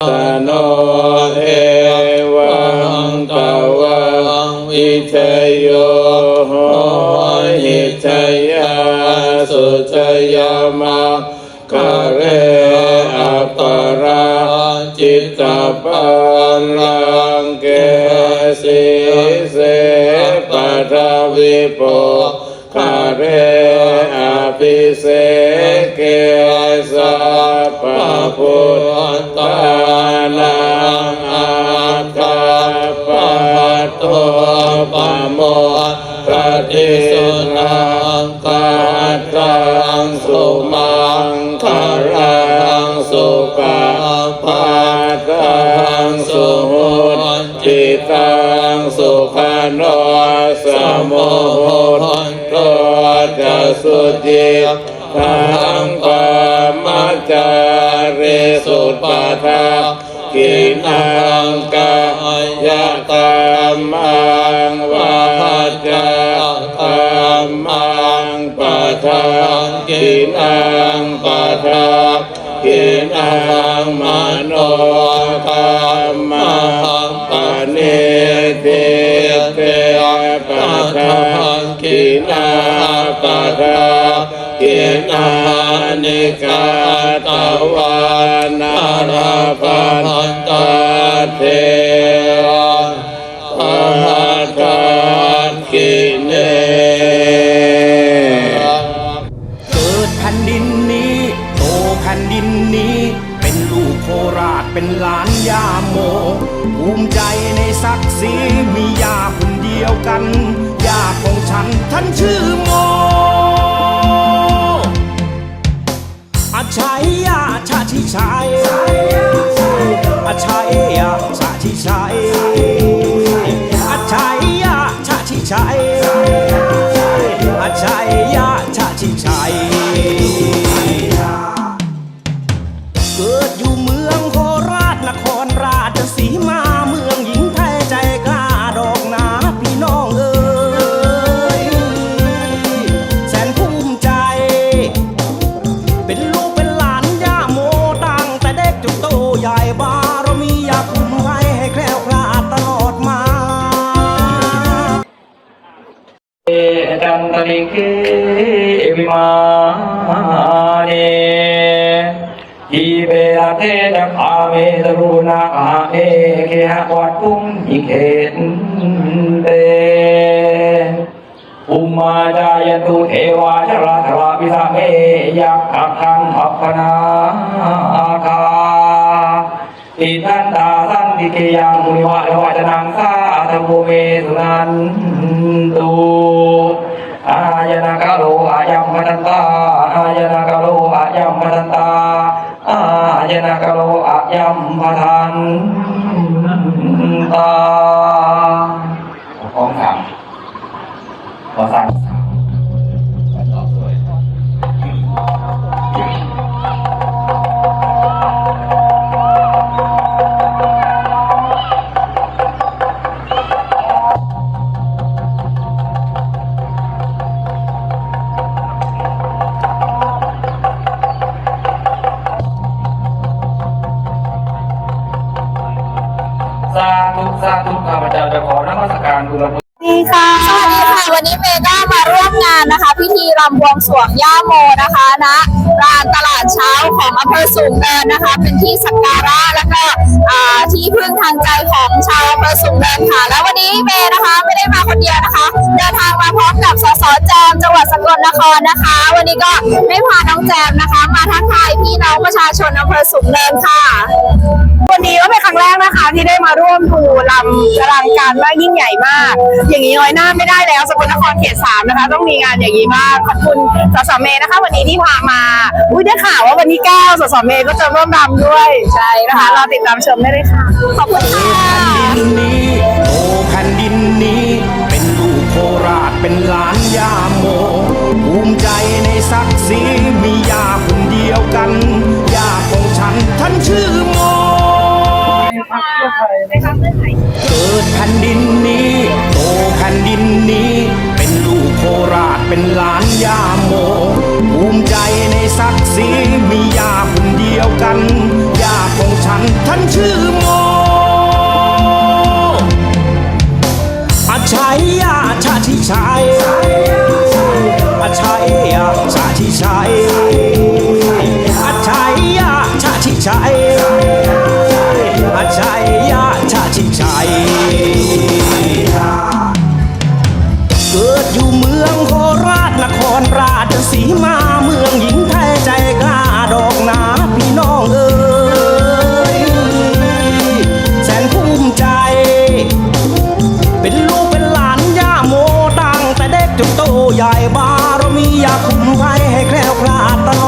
ตโนเอวังตวังอิชยโยโหหิชยาสุชยามาคะเรอัปราจิตตปัลลังเกสิเสปัทวิโปคะเรอภิเส นังอาคาปะโตปะโมปฏิสุนังคาตังสุมังคารังสุปะปาตังสุหุจิตังสุขโนสมุหุโตจะสุจิตทังปะมัจจาริสุปะทากิ นังกายกรรมังวาจากรรมังปะทากินังปะทากินังมโนกรรมังปะเนติเตปะทากินาปะทากินานิกาตวานาราปา เทปะทานกิเนเกิดแผ่นดินนี้ โตแผ่นดินนี้ เป็นลูกโคราชเป็นหลานยาโม ภูมิใจในศักดิ์ศรี บารมีอยากคุมไว้ให้แคล้วคลาดตลอดมาเอจันตลิเกวิมาเนทีเบอาเทนะคาเมตรุนาคาเอเคหะวัดตุงอิเขนเตอุมาจายันตุเทวาชราธราปิสาเมยักขัคังอัปปนาคา อิทันตาสันติเกยังมุนิวะวะจนังสาธโมเมสุนันตุอายนากาโลอายัมมตันตาอายนากาโลอายัมมตันตาอายนากาโลอายัมมทันตา สาธุสาธุข้าพเจ้าจะขอนมัสการคุณพระพุทธดีค่ะสวัสดีค่ะ วันนี้เมย์ก็มาร่วมงานนะคะ พิธีรำบวงสรวงย่าโมนะคะณลานตลาดเช้าของอำเภอสูงเนินนะคะ เป็นที่สักการะและก็อ่าที่พึ่งทางใจของชาวอำเภอสูงเนินค่ะแล้ว อมกับสสแจมจังหวัดสกลนครนะคะ วันนี้ก็ได้พาน้องแจมนะคะ มาทักทายพี่น้องประชาชนอำเภอสูงเนินค่ะ วันนี้ก็เป็นครั้งแรกนะคะ ที่ได้มาร่วมดูลำอลังการมากยิ่งใหญ่มาก อย่างนี้น้อยหน้าไม่ได้แล้วสกลนครเขตสามนะคะ ต้องมีงานอย่างนี้มากขอบคุณสสเมย์นะคะ วันนี้ที่พามาอุ้ยได้ข่าวว่าวันที่เก้าสสเมย์ก็จะร่วมรำด้วยใช่นะคะรอติดตามชมได้เลยค่ะขอบคุณค่ะ ศักดิ์ศรีมียา สีมาเมืองหญิงไทยใจกล้าดอกหนาพี่น้องเอ๋ยแสนภูมิใจ เป็นลูกเป็นหลานย่าโมตั้งแต่เด็กจนโตใหญ่บารมีอยากคุ้มภัยให้แคล้วคลาดตล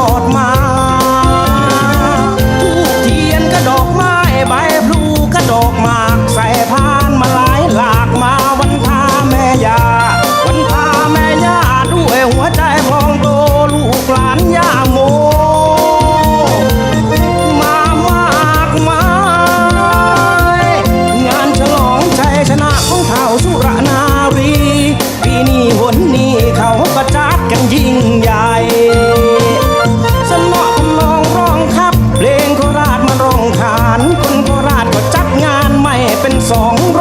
อด สองร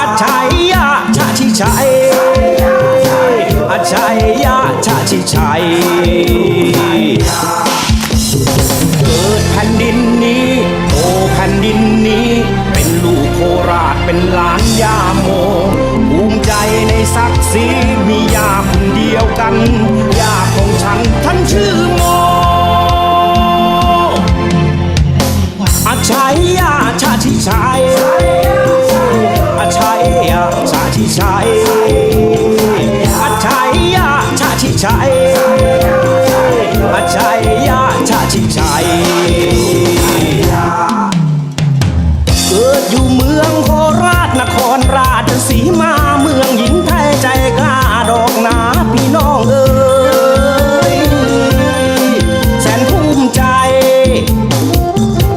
อาชัยยาชาติชัยอาชัยยาชาติชัยเกิดแผ่นดินนี้โตแผ่นดินนี้ เป็นลูกโคราชเป็นหลานยาโมภูมิใจในศักดิ์ศรีมียาคนเดียวกันยาของฉันท่านชื่อ อาชัยอาชัยยาชาติชัยอาชัยยาชาติชัยเกิดอยู่เมืองโคราชนครราชสีมาเมืองหญิงไทยใจกล้าดอกหนาพี่น้องเอ๋ยแสนภูมิใจ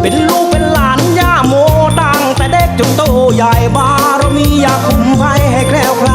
เป็นลูกเป็นหลานย่าโมตั้งแต่เด็กจนโตใหญ่บารมีอยากคุม ให้แคล้วคลา